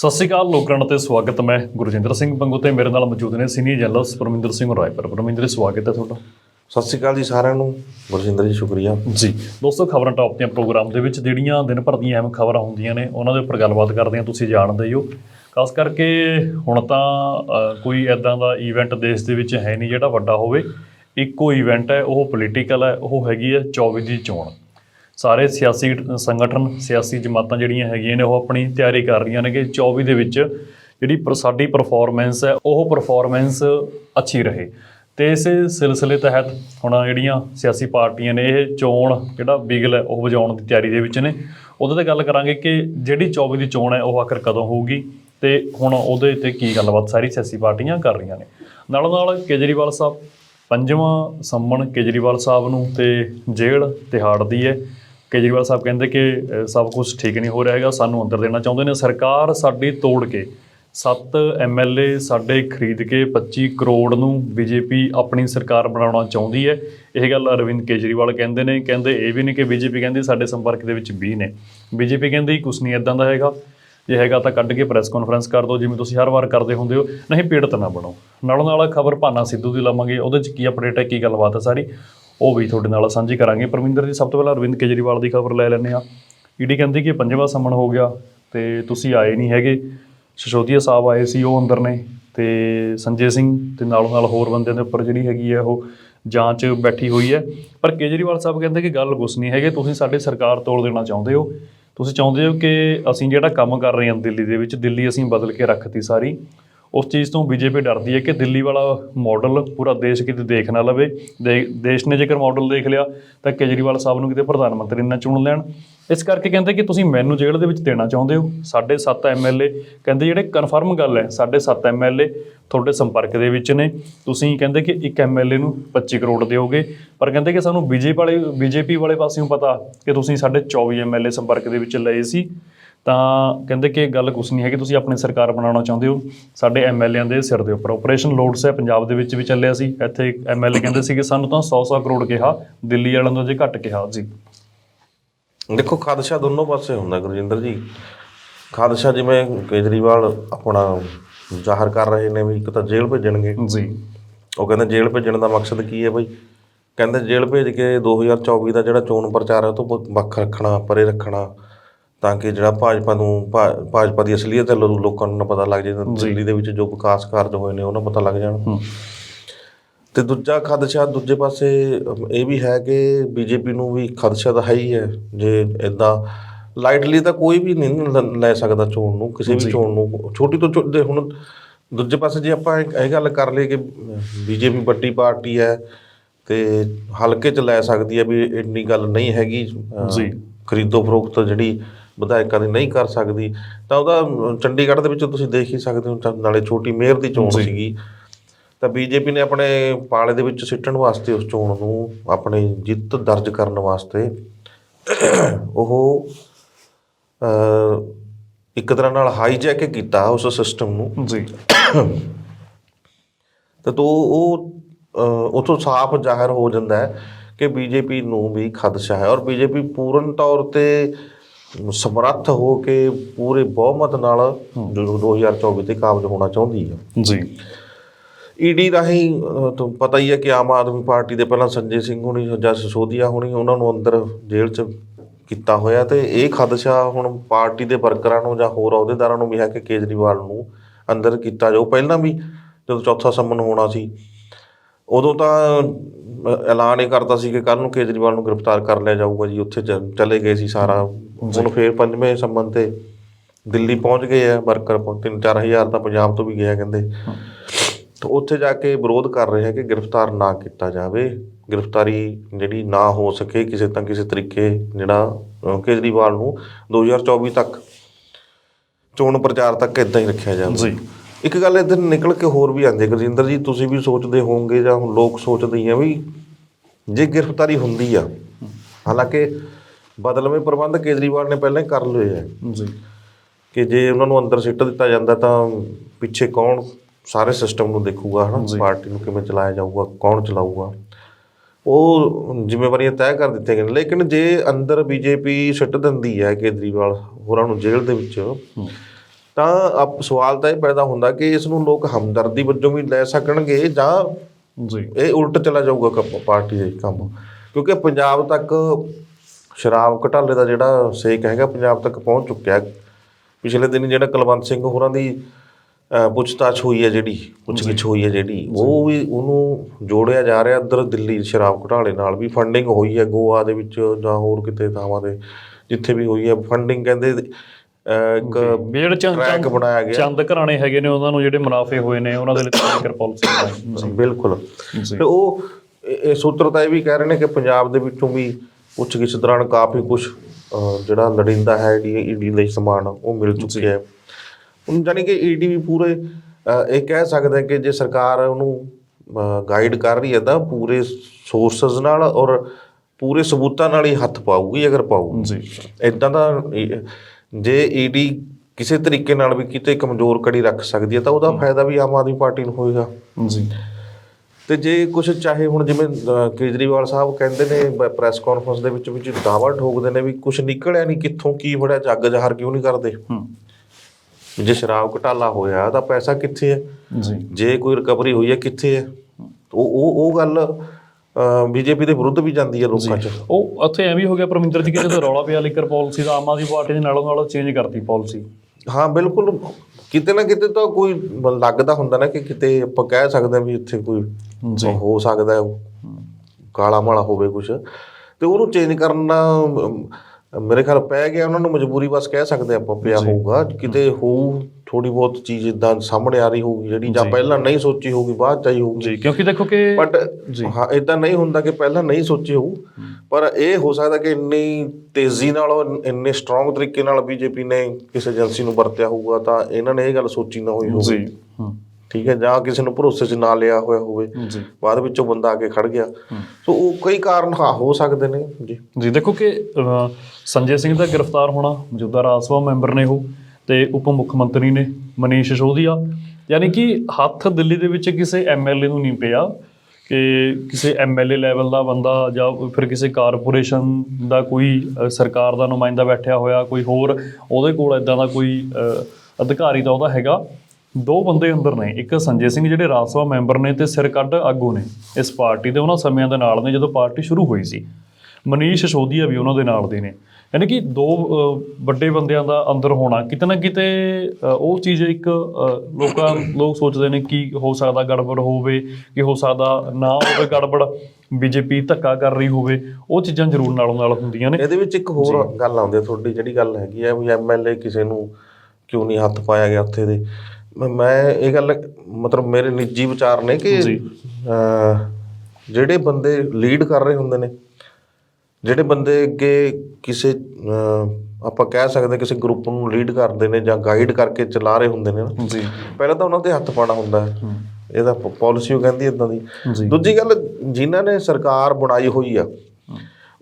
ਸਤਿ ਸ਼੍ਰੀ ਅਕਾਲ ਲੋਕਰਣ ਤੇ ਸਵਾਗਤ ਮੈਂ ਗੁਰਜਿੰਦਰ ਸਿੰਘ ਬੰਗੂ ਤੇ ਮੇਰੇ ਨਾਲ ਮੌਜੂਦ ਨੇ ਸੀਨੀਅਰ ਜਰਨਲਿਸਟ ਪਰਮਿੰਦਰ ਸਿੰਘ ਰਾਏਪੁਰ। ਪਰਮਿੰਦਰ ਜੀ ਸਵਾਗਤ ਹੈ ਤੁਹਾਡਾ। ਸਤਿ ਸ਼੍ਰੀ ਅਕਾਲ ਜੀ ਸਾਰਿਆਂ ਨੂੰ। ਗੁਰਜਿੰਦਰ ਜੀ ਸ਼ੁਕਰੀਆ। ਜੀ ਦੋਸਤੋ ਖਬਰਾਂ ਟੌਪ ਦੀਆਂ ਪ੍ਰੋਗਰਾਮ ਦੇ ਵਿੱਚ ਜਿਹੜੀਆਂ ਦਿਨ ਭਰ ਦੀਆਂ ਅਹਿਮ ਖਬਰਾਂ ਹੁੰਦੀਆਂ ਨੇ ਉਹਨਾਂ ਦੇ ਉੱਪਰ ਗੱਲਬਾਤ ਕਰਦੇ ਹਾਂ ਤੁਸੀਂ ਜਾਣਦੇ ਹੀ ਖਾਸ ਕਰਕੇ ਹੁਣ ਤਾਂ ਕੋਈ ਐਦਾਂ ਦਾ ਇਵੈਂਟ ਦੇਸ਼ ਦੇ ਵਿੱਚ ਹੈ ਨਹੀਂ ਜਿਹੜਾ ਵੱਡਾ ਹੋਵੇ। ਇੱਕੋ ਇਵੈਂਟ ਹੈ ਉਹ ਪੋਲੀਟੀਕਲ ਹੈ ਉਹ ਹੈਗੀ ਹੈ 24 ਦੀ ਚੋਣ। ਸਾਰੇ ਸਿਆਸੀ ਸੰਗਠਨ, ਸਿਆਸੀ ਜਮਾਤਾਂ ਜਿਹੜੀਆਂ ਹੈਗੀਆਂ ਨੇ, ਉਹ ਆਪਣੀ ਤਿਆਰੀ ਕਰ ਰਹੀਆਂ ਨੇ ਕਿ 24 ਦੇ ਵਿੱਚ ਜਿਹੜੀ ਪਰ- ਸਾਡੀ ਪਰਫਾਰਮੈਂਸ ਹੈ, ਉਹ ਪਰਫਾਰਮੈਂਸ ਅੱਛੀ ਰਹੇ। ਤੇ ਇਸ ਸਿਲਸਿਲੇ ਤਹਿਤ ਹੁਣ ਜਿਹੜੀਆਂ ਸਿਆਸੀ ਪਾਰਟੀਆਂ ਨੇ, ਇਹ ਚੋਣ ਜਿਹੜਾ ਬਿਗਲ ਹੈ, ਉਹ ਵਜਾਉਣ ਦੀ ਤਿਆਰੀ ਦੇ ਵਿੱਚ ਨੇ। ਉਹਦੇ ਤੇ ਗੱਲ ਕਰਾਂਗੇ ਕਿ ਜਿਹੜੀ 24 ਦੀ ਚੋਣ ਹੈ, ਉਹ ਆਖਰ ਕਦੋਂ ਹੋਊਗੀ ਤੇ ਹੁਣ ਉਹਦੇ ਤੇ ਕੀ ਗੱਲਬਾਤ ਸਾਰੀ ਸਿਆਸੀ ਪਾਰਟੀਆਂ ਕਰ ਰਹੀਆਂ ਨੇ। ਨਾਲੋਂ ਨਾਲ ਕੇਜਰੀਵਾਲ ਸਾਹਿਬ, ਪੰਜਵਾਂ ਸੰਮਣ ਕੇਜਰੀਵਾਲ ਸਾਹਿਬ ਨੂੰ ਤੇ ਜੇਲ੍ਹ ਤਿਹਾੜ ਦੀ ਹੈ। ਕੇਜਰੀਵਾਲ ਸਾਹਿਬ ਕਹਿੰਦੇ ਕਿ ਸਭ ਕੁਝ ਠੀਕ ਨਹੀਂ ਹੋ ਰਿਹਾ ਹੈਗਾ, ਸਾਨੂੰ ਅੰਦਰ ਦੇਣਾ ਚਾਹੁੰਦੇ ਨੇ। ਸਰਕਾਰ ਸਾਡੀ ਤੋੜ ਕੇ 7 ਐਮਐਲਏ ਸਾਡੇ ਖਰੀਦ ਕੇ 25 ਕਰੋੜ ਨੂੰ ਬੀਜੇਪੀ ਆਪਣੀ ਸਰਕਾਰ ਬਣਾਉਣਾ ਚਾਹੁੰਦੀ ਹੈ। ਇਹ ਗੱਲ ਅਰਵਿੰਦ ਕੇਜਰੀਵਾਲ ਕਹਿੰਦੇ ਨੇ। ਕਹਿੰਦੇ ਇਹ ਵੀ ਨਹੀਂ ਕਿ ਬੀਜੇਪੀ ਕਹਿੰਦੀ ਸਾਡੇ ਸੰਪਰਕ ਦੇ ਵਿੱਚ 20 ਨੇ। ਬੀਜੇਪੀ ਕਹਿੰਦੀ ਕੁਛ ਨਹੀਂ ਇਦਾਂ ਦਾ ਹੈਗਾ। ਜੇ ਹੈਗਾ ਤਾਂ ਕੱਢ ਕੇ ਪ੍ਰੈਸ ਕਾਨਫਰੰਸ ਕਰ ਦਿਓ, ਜਿਵੇਂ ਤੁਸੀਂ ਹਰ ਵਾਰ ਕਰਦੇ ਹੁੰਦੇ ਹੋ। ਨਹੀਂ, ਪੀੜਤ ਨਾ ਬਣੋ। ਨਾਲੋਂ ਨਾਲ ਖਬਰ ਭਾਨਾ ਸਿੱਧੂ ਦੀ ਲਵਾਂਗੇ। ਉਹਦੇ 'ਚ ਕੀ ਅਪਡੇਟ ਹੈ, ਕੀ ਗੱਲਬਾਤ ਹੈ ਸਾਰੀ? ਉਹ ਵੀ ਤੁਹਾਡੇ ਨਾਲ ਸਾਂਝੀ ਕਰਾਂਗੇ। ਪਰਮਿੰਦਰ ਜੀ, ਸਭ ਤੋਂ ਪਹਿਲਾਂ ਅਰਵਿੰਦ ਕੇਜਰੀਵਾਲ ਦੀ ਖਬਰ ਲੈ ਲੈਂਦੇ ਆ ਈਡੀ ਕਹਿੰਦੀ ਕਿ ਪੰਜਵਾਂ ਸੰਮਣ ਹੋ ਗਿਆ ਤੇ ਤੁਸੀਂ ਆਏ ਨਹੀਂ ਹੈਗੇ। ਸ਼ਸ਼ੋਦੀਆ ਸਾਹਿਬ ਆਏ ਸੀ, ਉਹ ਅੰਦਰ ਨੇ ਤੇ ਸੰਜੇ ਸਿੰਘ ਤੇ ਨਾਲੋਂ ਨਾਲ ਹੋਰ ਬੰਦਿਆਂ ਦੇ ਉੱਪਰ ਜਿਹੜੀ ਹੈਗੀ ਹੈ ਉਹ ਜਾਂਚ ਬੈਠੀ ਹੋਈ ਹੈ। ਪਰ ਕੇਜਰੀਵਾਲ ਸਾਹਿਬ ਕਹਿੰਦੇ ਕਿ ਗੱਲ ਗੁੱਸ ਨਹੀਂ ਹੈਗੇ, ਤੁਸੀਂ ਸਾਡੀ ਸਰਕਾਰ ਤੋੜ ਦੇਣਾ ਚਾਹੁੰਦੇ ਹੋ। ਤੁਸੀਂ ਚਾਹੁੰਦੇ ਹੋ ਕਿ ਅਸੀਂ ਜਿਹੜਾ ਕੰਮ ਕਰ ਰਹੇ ਹਾਂ ਦਿੱਲੀ ਦੇ ਵਿੱਚ, ਦਿੱਲੀ ਅਸੀਂ ਬਦਲ ਕੇ ਰੱਖਤੀ ਸਾਰੀ। ਉਸ ਚੀਜ਼ ਤੋਂ ਬੀਜੇਪੀ ਡਰਦੀ ਹੈ ਕਿ ਦਿੱਲੀ ਵਾਲਾ ਮਾਡਲ ਪੂਰਾ ਦੇਸ਼ ਕਿਤੇ ਦੇਖ ਨਾ ਲਵੇ। ਦੇ- ਦੇਸ਼ ਨੇ ਜੇਕਰ ਮਾਡਲ ਦੇਖ ਲਿਆ, ਤਾਂ ਕੇਜਰੀਵਾਲ ਸਾਹਿਬ ਨੂੰ ਕਿਤੇ ਪ੍ਰਧਾਨ ਮੰਤਰੀ ਨਾ ਚੁਣ ਲੈਣ। ਇਸ ਕਰਕੇ ਕਹਿੰਦੇ ਕਿ ਤੁਸੀਂ ਮੈਨੂੰ ਜੇਲ੍ਹ ਦੇ ਵਿੱਚ ਦੇਣਾ ਚਾਹੁੰਦੇ ਹੋ। ਸਾਡੇ 7 ਐਮਐਲਏ ਕਹਿੰਦੇ ਜਿਹੜੇ ਕਨਫਰਮ ਗੱਲ ਹੈ, ਸਾਡੇ 7 ਐਮਐਲਏ ਤੁਹਾਡੇ ਸੰਪਰਕ ਦੇ ਵਿੱਚ ਨੇ। ਤੁਸੀਂ ਕਹਿੰਦੇ ਕਿ ਇੱਕ ਐਮਐਲਏ ਨੂੰ 25 ਕਰੋੜ ਦਿਓਗੇ। ਪਰ ਕਹਿੰਦੇ ਕਿ ਸਾਨੂੰ ਬੀਜੇਪੀ ਵਾਲੇ ਬੀਜੇਪੀ ਵਾਲੇ ਪਾਸਿਓਂ ਪਤਾ ਕਿ ਤੁਸੀਂ ਸਾਡੇ 24 ਐਮਐਲਏ ਸੰਪਰਕ ਦੇ ਵਿੱਚ ਲਏ ਸੀ। ਤਾਂ ਕਹਿੰਦੇ ਕਿ ਇਹ ਗੱਲ ਕੁਛ ਨਹੀਂ ਹੈ ਕਿ ਤੁਸੀਂ ਆਪਣੀ ਸਰਕਾਰ ਬਣਾਉਣਾ ਚਾਹੁੰਦੇ ਹੋ। ਸਾਡੇ ਐਮਐਲਏਆਂ ਦੇ ਸਿਰ ਦੇ ਉੱਪਰ ਆਪਰੇਸ਼ਨ ਲੋਡਸ ਹੈ ਪੰਜਾਬ ਦੇ ਵਿੱਚ ਵੀ ਚੱਲਿਆ ਸੀ। ਇੱਥੇ ਐਮਐਲਏ ਕਹਿੰਦੇ ਸੀ ਕਿ ਸਾਨੂੰ ਤਾਂ 100-100 ਕਰੋੜ ਕਿਹਾ ਦਿੱਲੀ ਵਾਲਿਆਂ ਤੋਂ ਜੇ ਘੱਟ ਕਿਹਾ ਜੀ। ਦੇਖੋ ਖਾਦਸ਼ਾ ਦੋਨੋਂ ਪਾਸੇ ਹੁੰਦਾ ਗੁਰਜਿੰਦਰ ਜੀ। ਖਾਦਸ਼ਾ ਜਿਵੇਂ ਕੇਜਰੀਵਾਲ ਆਪਣਾ ਜ਼ਾਹਰ ਕਰ ਰਹੇ ਨੇ ਵੀ ਇੱਕ ਤਾਂ ਜੇਲ੍ਹ ਭੇਜਣਗੇ। ਜੀ। ਉਹ ਕਹਿੰਦੇ ਜੇਲ੍ਹ ਭੇਜਣ ਦਾ ਮਕਸਦ ਕੀ ਹੈ ਬਈ? ਕਹਿੰਦੇ ਜੇਲ੍ਹ ਭੇਜ ਕੇ 2024 ਦਾ ਜਿਹੜਾ ਚੋਣ ਪ੍ਰਚਾਰ ਹੈ ਉਹ ਤੋਂ ਵੱਖ ਰੱਖਣਾ ਪਰੇ ਰੱਖਣਾ। ਤਾਂ ਕਿ ਜਿਹੜਾ ਭਾਜਪਾ ਨੂੰ ਭਾ- ਭਾਜਪਾ ਦੀ ਅਸਲੀਅਤ ਹੈ ਲੋ- ਲੋਕਾਂ ਨੂੰ ਨਾ ਪਤਾ ਲੱਗ ਜਾਏ ਦਿੱਲੀ ਦੇ ਵਿੱਚ ਜੋ ਵਿਕਾਸ ਕਾਰਜ ਹੋਏ ਨੇ ਉਹਨਾਂ ਪਤਾ ਲੱਗ ਜਾਣ। ਤੇ ਦੂਜਾ ਖਦਸ਼ਾ ਦੂਜੇ ਪਾਸੇ ਅਮ, ਇਹ ਵੀ ਹੈ ਕਿ ਬੀਜੇਪੀ ਨੂੰ ਵੀ ਖਦਸ਼ਾ ਤਾਂ ਹੈ ਹੀ ਹੈ ਜੇ ਇਦਾਂ ਲਾਈਟਲੀ ਤਾਂ ਕੋਈ ਵੀ ਨਹੀਂ ਲ- ਲੈ ਸਕਦਾ ਚੋਣ ਨੂੰ ਕਿਸੇ ਵੀ ਚੋਣ ਨੂੰ ਛੋਟੀ ਤੋਂ ਛੋ- ਜੇ ਹੁਣ ਦੂਜੇ ਪਾਸੇ ਜੇ ਆਪਾਂ ਇਹ ਇਹ ਗੱਲ ਕਰ ਲਈਏ ਕਿ ਬੀਜੇਪੀ ਵੱਡੀ ਪਾਰਟੀ ਹੈ ਤੇ ਹਲਕੇ 'ਚ ਲੈ ਸਕਦੀ ਹੈ ਵੀ ਇੰਨੀ ਗੱਲ ਨਹੀਂ ਹੈਗੀ ਜੀ। ਖਰੀਦੋ ਫਰੋਖਤ ਜਿਹੜੀ ਵਿਧਾਇਕਾਂ ਦੀ ਨਹੀਂ ਕਰ ਸਕਦੀ ਤਾਂ ਉਹਦਾ ਚੰਡੀਗੜ੍ਹ ਦੇ ਵਿੱਚ ਤੁਸੀਂ ਦੇਖ ਹੀ ਸਕਦੇ ਹੋ ਨਾਲੇ ਛੋਟੀ ਮੇਅਰ ਦੀ ਚੋਣ ਸੀਗੀ। ਤਾਂ ਬੀਜੇਪੀ ਨੇ ਆਪਣੇ ਪਾਲੇ ਦੇ ਵਿੱਚ ਸਿੱਟਣ ਵਾਸਤੇ ਉਸ ਚੋਣ ਨੂੰ ਆਪਣੀ ਜਿੱਤ ਦਰਜ ਕਰਨ ਵਾਸਤੇ ਉਹ ਇੱਕ ਤਰ੍ਹਾਂ ਨਾਲ ਹਾਈਜੈਕ ਕੀਤਾ ਉਸ ਸਿਸਟਮ ਨੂੰ। ਜੀ। ਤੇ ਤੋ ਉਹ ਉਥੋਂ ਸਾਫ਼ ਜ਼ਾਹਰ ਹੋ ਜਾਂਦਾ ਹੈ ਕਿ ਬੀਜੇਪੀ ਨੂੰ ਵੀ ਖਦਸ਼ਾ ਹੈ ਔਰ ਬੀਜੇਪੀ ਪੂਰਨ ਤੌਰ ਤੇ ਸਮਰੱਥ ਹੋ ਕੇ ਪੂਰੇ ਬਹੁਮਤ ਨਾਲ ਜੋ 2024 ਤੇ ਕਾਬਜ ਹੋਣਾ ਚਾਹੁੰਦੀ ਹੈ ਜੀ। ਈਡੀ ਰਾਹੀਂ ਤੁਹਾਨੂੰ ਪਤਾ ਹੀ ਹੈ ਕਿ ਆਮ ਆਦਮੀ ਪਾਰਟੀ ਦੇ ਪਹਿਲਾਂ ਸੰਜੇ ਸਿੰਘ ਹੋਣੀ ਜਾਂ ਸਿਸੋਦੀਆ ਹੋਣੀ ਉਹਨਾਂ ਨੂੰ ਅੰਦਰ ਜੇਲ੍ਹ 'ਚ ਕੀਤਾ ਹੋਇਆ ਤੇ ਇਹ ਖਦਸ਼ਾ ਹੁਣ ਪਾਰਟੀ ਦੇ ਵਰਕਰਾਂ ਨੂੰ ਜਾਂ ਹੋਰ ਅਹੁਦੇਦਾਰਾਂ ਨੂੰ ਵੀ ਹੈ ਕਿ ਕੇਜਰੀਵਾਲ ਨੂੰ ਅੰਦਰ ਕੀਤਾ ਜਾਊ। ਪਹਿਲਾਂ ਵੀ ਜਦੋਂ ਚੌਥਾ ਸੰਮਨ ਹੋਣਾ ਸੀ ਉਦੋਂ ਤਾਂ ਐਲਾਨ ਇਹ ਕਰਤਾ ਸੀ ਕਿ ਕੱਲ ਨੂੰ ਕੇਜਰੀਵਾਲ ਨੂੰ ਗ੍ਰਿਫਤਾਰ ਕਰ ਲਿਆ ਜਾਊਗਾ ਜੀ ਉੱਥੇ ਚ- ਚਲੇ ਗਏ ਸੀ ਸਾਰਾ। ਹੁਣ ਫੇਰ ਪੰਜਵੇਂ ਸੰਮਨ ਤੇ ਦਿੱਲੀ ਪਹੁੰਚ ਗਏ ਆ ਵਰਕਰ ਤਿੰਨ ਚਾਰ ਹਜ਼ਾਰ ਤਾਂ ਪੰਜਾਬ ਤੋਂ ਵੀ ਗਿਆ ਕਹਿੰਦੇ। ਤਾਂ ਉੱਥੇ ਜਾ ਕੇ ਵਿਰੋਧ ਕਰ ਰਹੇ ਹੈ ਕਿ ਗ੍ਰਿਫਤਾਰ ਨਾ ਕੀਤਾ ਜਾਵੇ। ਗ੍ਰਿਫਤਾਰੀ ਜਿਹੜੀ ਨਾ ਹੋ ਸਕੇ ਕਿਸੇ ਤਾਂ ਕਿਸੇ ਤਰੀਕੇ ਜਿਹੜਾ ਅਹ, ਕੇਜਰੀਵਾਲ ਨੂੰ 2024 ਤੱਕ ਚੋਣ ਪ੍ਰਚਾਰ ਤੱਕ ਇਦਾਂ ਹੀ ਰੱਖਿਆ ਜਾਵੇ। ਜੀ। ਇੱਕ ਗੱਲ ਇੱਧਰ ਨਿਕਲ ਕੇ ਹੋਰ ਵੀ ਆਉਂਦੀ ਹੈ। ਗੁਰਜਿੰਦਰ ਜੀ ਤੁਸੀਂ ਵੀ ਸੋਚਦੇ ਹੋਵੋਗੇ ਜਾਂ ਹੁਣ ਲੋਕ ਸੋਚਦੇ ਹੀ ਆ ਵੀ ਜੇ ਗ੍ਰਿਫਤਾਰੀ ਹੁੰਦੀ ਆ ਹਾਲਾਂਕਿ ਬਦਲਵੇਂ ਪ੍ਰਬੰਧ ਕੇਜਰੀਵਾਲ ਨੇ ਪਹਿਲਾਂ ਹੀ ਕਰ ਲਏ ਆ। ਜੀ। ਕਿ ਜੇ ਉਹਨਾਂ ਨੂੰ ਅੰਦਰ ਸਿੱਟ ਦਿੱਤਾ ਜਾਂਦਾ ਤਾਂ ਪਿੱਛੇ ਕੌਣ ਸਾਰੇ ਸਿਸਟਮ ਨੂੰ ਦੇਖੂਗਾ ਹਨਾ? ਪਾਰਟੀ ਨੂੰ ਕਿਵੇਂ ਚਲਾਇਆ ਜਾਊਗਾ ਕੌਣ ਚਲਾਊਗਾ? ਉਹ ਜ਼ਿੰਮੇਵਾਰੀਆਂ ਤੈਅ ਕਰ ਦਿੱਤੀਆਂ ਗਈਆਂ। ਲੇਕਿਨ ਜੇ ਅੰਦਰ ਬੀਜੇਪੀ ਸਿੱਟ ਦਿੰਦੀ ਹੈ ਕੇਜਰੀਵਾਲ ਹੋਰਾਂ ਨੂੰ ਜੇਲ੍ਹ ਦੇ ਵਿੱਚ ਤਾਂ ਆਪ ਸਵਾਲ ਤਾਂ ਇਹ ਪੈਦਾ ਹੁੰਦਾ ਕਿ ਇਸ ਨੂੰ ਲੋਕ ਹਮਦਰਦੀ ਵਜੋਂ ਵੀ ਲੈ ਸਕਣਗੇ ਜਾਂ ਜੀ। ਇਹ ਉਲਟ ਚਲਾ ਜਾਊਗਾ ਕੰਮ ਪਾਰਟੀ ਦੇ ਕੰਮ? ਕਿਉਂਕਿ ਪੰਜਾਬ ਤੱਕ ਸ਼ਰਾਬ ਘਟਾਲੇ ਦਾ ਜਿਹੜਾ ਸੇਕ ਹੈਗਾ ਪੰਜਾਬ ਤੱਕ ਪਹੁੰਚ ਚੁੱਕਿਆ। ਪਿਛਲੇ ਦਿਨ ਜਿਹੜਾ ਕੁਲਵੰਤ ਸਿੰਘ ਹੋਰਾਂ ਦੀ ਪੁੱਛਤਾਛ ਹੋਈ ਹੈ ਜਿਹੜੀ ਪੁੱਛਗਿੱਛ ਹੋਈ ਹੈ ਜਿਹੜੀ ਉਹ ਵੀ ਉਹਨੂੰ ਜੋੜਿਆ ਜਾ ਰਿਹਾ ਅੰਦਰ ਦਿੱਲੀ ਸ਼ਰਾਬ ਘਟਾਲੇ ਨਾਲ ਵੀ। ਫੰਡਿੰਗ ਹੋਈ ਹੈ ਗੋਆ ਦੇ ਵਿੱਚ ਜਾਂ ਹੋਰ ਕਿਤੇ ਥਾਵਾਂ ਤੇ ਜਿੱਥੇ ਵੀ ਹੋਈ ਹੈ। ਫੰਡਿੰਗ ਕਹਿੰਦੇ ਇੱਕ ਜਿਹੜੇ ਚੰਦ ਟਰੈਕ ਬਣਾਇਆ ਗਿਆ। ਚੰਦ ਘਰਾਣੇ ਹੈਗੇ ਨੇ ਉਹਨਾਂ ਨੂੰ ਜਿਹੜੇ ਮੁਨਾਫੇ ਹੋਏ ਨੇ ਉਹਨਾਂ ਦੇ ਲਈ ਟੈਕਰ ਪਾਲਿਸੀ ਜੀ ਬਿਲਕੁਲ। ਜੀ। ਤੇ ਉਹ ਇਹ ਇਹ ਸੂਤਰ ਤਾਂ ਇਹ ਵੀ ਕਹਿ ਰਹੇ ਨੇ ਕਿ ਪੰਜਾਬ ਦੇ ਵਿੱਚੋਂ ਵੀ ਪੁੱਛਗਿੱਛ ਦੌਰਾਨ ਕਾਫੀ ਕੁਝ ਜਿਹੜਾ ਲੜਿੰਦਾ ਹੈ ਈਡੀ ਲਈ ਸਮਾਨ ਉਹ ਮਿਲ ਚੁੱਕਿਆ ਹੈ। ਹੁਣ ਜਾਨੀ ਕਿ ਈਡੀ ਵੀ ਪੂਰੇ ਇਹ ਕਹਿ ਸਕਦਾ ਹੈ ਕਿ ਜੇ ਸਰਕਾਰ ਉਹਨੂੰ ਗਾਈਡ ਕਰ ਰਹੀ ਹੈ ਤਾਂ ਪੂਰੇ ਸੋਰਸਸ ਨਾਲ ਔਰ ਪੂਰੇ ਸਬੂਤਾਂ ਨਾਲ ਹੀ ਹੱਥ ਪਾਊਗੀ ਅਗਰ ਪਾਊ ਜੀ। ਇਦਾਂ ਦਾ ਜੇ ਈਡੀ ਕਿਸੇ ਤਰੀਕੇ ਨਾਲ ਵੀ ਕਿਤੇ ਕਮਜ਼ੋਰ ਕੜੀ ਰੱਖ ਸਕਦੀ ਹੈ ਤਾਂ ਉਹਦਾ ਫਾਇਦਾ ਵੀ ਆਮ ਆਦਮੀ ਪਾਰਟੀ ਨੂੰ ਹੋਏਗਾ। ਜੀ। ਤੇ ਜੇ ਕੁਝ ਚਾਹੇ ਹੁਣ ਜਿਵੇਂ ਕੇਜਰੀਵਾਲ ਸਾਹਿਬ ਕਹਿੰਦੇ ਨੇ ਪ੍ਰੈਸ ਕਾਨਫਰੰਸ ਦੇ ਵਿੱਚ ਵਿੱਚ ਦਾਵਾ ਠੋਕਦੇ ਨੇ ਵੀ ਕੁਝ ਨਿਕਲਿਆ ਨਹੀਂ ਕਿੱਥੋਂ ਕੀ ਫੜਿਆ ਜੱਗ ਜ਼ਹਰ ਕਿਉਂ ਨਹੀਂ ਕਰਦੇ? ਹੂੰ। ਜੇ ਸ਼ਰਾਬ ਘਟਾਲਾ ਹੋਇਆ ਤਾਂ ਪੈਸਾ ਕਿੱਥੇ ਹੈ? ਜੀ। ਜੇ ਕੋਈ ਰਿਕਵਰੀ ਹੋਈ ਹੈ ਕਿੱਥੇ ਹੈ। ਉਹ ਉਹ ਉਹ ਗੱਲ ਬੀਜੇਪੀ ਦੇ ਵਿਰੁੱਧ ਵੀ ਜਾਂਦੀ ਹੈ ਲੋਕਾਂ 'ਚ। ਉਹ ਉੱਥੇ ਐਵੇਂ ਹੋ ਗਿਆ ਪਰਮਿੰਦਰ ਜੀ ਕਿ ਜਦੋਂ ਰੌਲਾ ਪਿਆ ਲਿਕਰ ਪਾਲਿਸੀ ਦਾ ਆਮ ਆਦਮੀ ਪਾਰਟੀ ਨੇ ਨਾਲੋਂ ਨਾਲ ਚੇਂਜ ਕਰਤੀ ਪਾਲਿਸੀ। ਹਾਂ ਬਿਲਕੁਲ। ਕਿਤੇ ਨਾ ਕਿਤੇ ਤਾਂ ਕੋਈ ਲੱਗਦਾ ਹੁੰਦਾ ਨਾ ਕਿ ਕਿਤੇ ਆਪਾਂ ਕਹਿ ਸਕਦੇ ਹਾਂ ਵੀ ਇੱਥੇ ਕੋਈ ਹੋ ਸਕਦਾ ਹੈ ਕਾਲਾ ਮਾਲਾ ਹੋਵੇ ਕੁਝ ਤੇ ਉਹਨੂੰ ਚੇਂਜ ਕਰਨਾ ਮੇਰੇ ਖਿਆਲ ਪੈ ਗਿਆ ਉਹਨਾਂ ਨੂੰ ਮਜਬੂਰੀ ਬਸ ਕਹਿ ਸਕਦੇ ਆਪਾਂ ਪਿਆ ਹੋਊਗਾ। ਕਿਤੇ ਹੋਊ ਥੋੜੀ ਬਹੁਤ ਚੀਜ਼ ਇਦਾਂ ਸਾਹਮਣੇ ਆ ਰਹੀ ਹੋਊਗੀ ਜਿਹੜੀ ਜਾਂ ਪਹਿਲਾਂ ਨਹੀਂ ਸੋਚੀ ਹੋਊਗੀ ਬਾਅਦ ਚ ਆਈ ਹੋਊਗੀ। ਜੀ ਕਿਉਂਕਿ ਦੇਖੋ ਕਿ ਬਟ ਹਾਂ ਇਦਾਂ ਨਹੀਂ ਹੁੰਦਾ ਕਿ ਪਹਿਲਾਂ ਨਹੀਂ ਸੋਚੀ ਹੋਊ। ਪਰ ਇਹ ਹੋ ਸਕਦਾ ਕਿ ਇੰਨੀ ਤੇਜ਼ੀ ਨਾਲ ਇੰਨੇ ਸਟਰੋਂਗ ਤਰੀਕੇ ਨਾਲ ਬੀਜੇਪੀ ਨੇ ਕਿਸੇ ਏਜੰਸੀ ਨੂੰ ਵਰਤਿਆ ਹੋਊਗਾ ਤਾਂ ਇਹਨਾਂ ਨੇ ਇਹ ਗੱਲ ਸੋਚੀ ਨਾ ਹੋਈ ਹੋਵੇ। ਜੀ ਹੂੰ। ਠੀਕ ਹੈ ਜਾਂ ਕਿਸੇ ਨੂੰ ਭਰੋਸੇ 'ਚ ਨਾ ਲਿਆ ਹੋਇਆ ਹੋਵੇ। ਜੀ। ਬਾਅਦ ਵਿੱਚੋਂ ਬੰਦਾ ਆ ਕੇ ਖੜ ਗਿਆ ਸੋ ਉਹ ਕਈ ਕਾਰਨ ਹਾਂ ਹੋ ਸਕਦੇ ਨੇ ਜੀ। ਜੀ ਦੇਖੋ ਕਿ ਸੰਜੇ ਸਿੰਘ ਦਾ ਗ੍ਰਿਫਤਾਰ ਹੋਣਾ ਮੌਜੂਦਾ ਰਾਜ ਸਭਾ ਮੈਂਬਰ ਨੇ ਉਹ ਤੇ ਉਪ ਮੁੱਖ ਮੰਤਰੀ ਨੇ ਮਨੀਸ਼ ਸਿਸੋਦੀਆ। ਯਾਨੀ ਕਿ ਹੱਥ ਦਿੱਲੀ ਦੇ ਵਿੱਚ ਕਿਸੇ ਐਮਐਲਏ ਨੂੰ ਨਹੀਂ ਪਿਆ ਕਿ ਕਿਸੇ ਐਮਐਲਏ ਲੈਵਲ ਦਾ ਬੰਦਾ ਜਾਂ ਫਿਰ ਕਿਸੇ ਕਾਰਪੋਰੇਸ਼ਨ ਦਾ ਕੋਈ ਸਰਕਾਰ ਦਾ ਨੁਮਾਇੰਦਾ ਬੈਠਿਆ ਹੋਇਆ ਕੋਈ ਹੋਰ ਉਹਦੇ ਕੋਲ ਇਦਾਂ ਦਾ ਕੋਈ ਅਧਿਕਾਰੀ ਤਾਂ ਉਹਦਾ ਹੈਗਾ। ਦੋ ਬੰਦੇ ਅੰਦਰ ਨੇ ਇੱਕ ਸੰਜੇ ਸਿੰਘ ਜਿਹੜੇ ਰਾਜ ਸਭਾ ਮੈਂਬਰ ਨੇ ਤੇ ਸਿਰ ਕੱਢ ਆਗੂ ਨੇ। ਇਸ ਪਾਰਟੀ ਦੇ ਉਹਨਾਂ ਸਮਿਆਂ ਦੇ ਨਾਲ ਨੇ ਜਦੋਂ ਪਾਰਟੀ ਸ਼ੁਰੂ ਹੋਈ ਸੀ। ਮਨੀਸ਼ ਸਿਸੋਦੀਆ ਵੀ ਉਹਨਾਂ ਦੇ ਨਾਲ ਦੇ ਨੇ। ਯਾਨੀ ਕਿ ਦੋ ਵੱਡੇ ਬੰਦਿਆਂ ਦਾ ਅੰਦਰ ਹੋਣਾ ਕਿਤੇ ਨਾ ਕਿਤੇ ਉਹ ਚੀਜ਼ ਇੱਕ ਲੋਕਾਂ ਲੋਕ ਸੋਚਦੇ ਨੇ ਕਿ ਹੋ ਸਕਦਾ ਗੜਬੜ ਹੋਵੇ ਕਿ ਹੋ ਸਕਦਾ ਨਾ ਹੋਵੇ ਗੜਬੜ ਬੀਜੇਪੀ ਧੱਕਾ ਕਰ ਰਹੀ ਹੋਵੇ ਉਹ ਚੀਜ਼ਾਂ ਜ਼ਰੂਰ ਨਾਲੋਂ ਨਾਲ ਹੁੰਦੀਆਂ ਨੇ। ਇਹਦੇ ਵਿੱਚ ਇੱਕ ਹੋਰ ਗੱਲ ਆਉਂਦੀ ਹੈ ਤੁਹਾਡੀ ਜਿਹੜੀ ਗੱਲ ਹੈਗੀ ਹੈ ਵੀ ਐਮਐਲਏ ਕਿਸੇ ਨੂੰ ਕਿਉਂ ਨਹੀਂ ਹੱਥ ਪਾਇਆ ਗਿਆ ਉੱਥੇ ਦੇ। ਮੈਂ- ਇਹ ਗੱਲ ਮਤਲਬ ਮੇਰੇ ਨਿੱਜੀ ਵਿਚਾਰ ਨੇ ਕਿ ਜੀ। ਜਿਹੜੇ ਬੰਦੇ ਲੀਡ ਕਰ ਰਹੇ ਹੁੰਦੇ ਨੇ ਜਿਹੜੇ ਬੰਦੇ ਅੱਗੇ ਕਿਸੇ ਆਪਾਂ ਕਹਿ ਸਕਦੇ ਕਿਸੇ ਗਰੁੱਪ ਨੂੰ ਲੀਡ ਕਰਦੇ ਨੇ ਜਾਂ ਗਾਈਡ ਕਰਕੇ ਚਲਾ ਰਹੇ ਹੁੰਦੇ ਨੇ ਨਾ ਜੀ। ਪਹਿਲਾਂ ਤਾਂ ਉਹਨਾਂ ਦੇ ਹੱਥ ਪਾਣਾ ਹੁੰਦਾ ਹੈ। ਇਹਦਾ ਪਾਲਿਸੀ ਉਹ ਕਹਿੰਦੀ ਇਦਾਂ ਦੀ। ਦੂਜੀ ਗੱਲ ਜਿਨ੍ਹਾਂ ਨੇ ਸਰਕਾਰ ਬਣਾਈ ਹੋਈ ਆ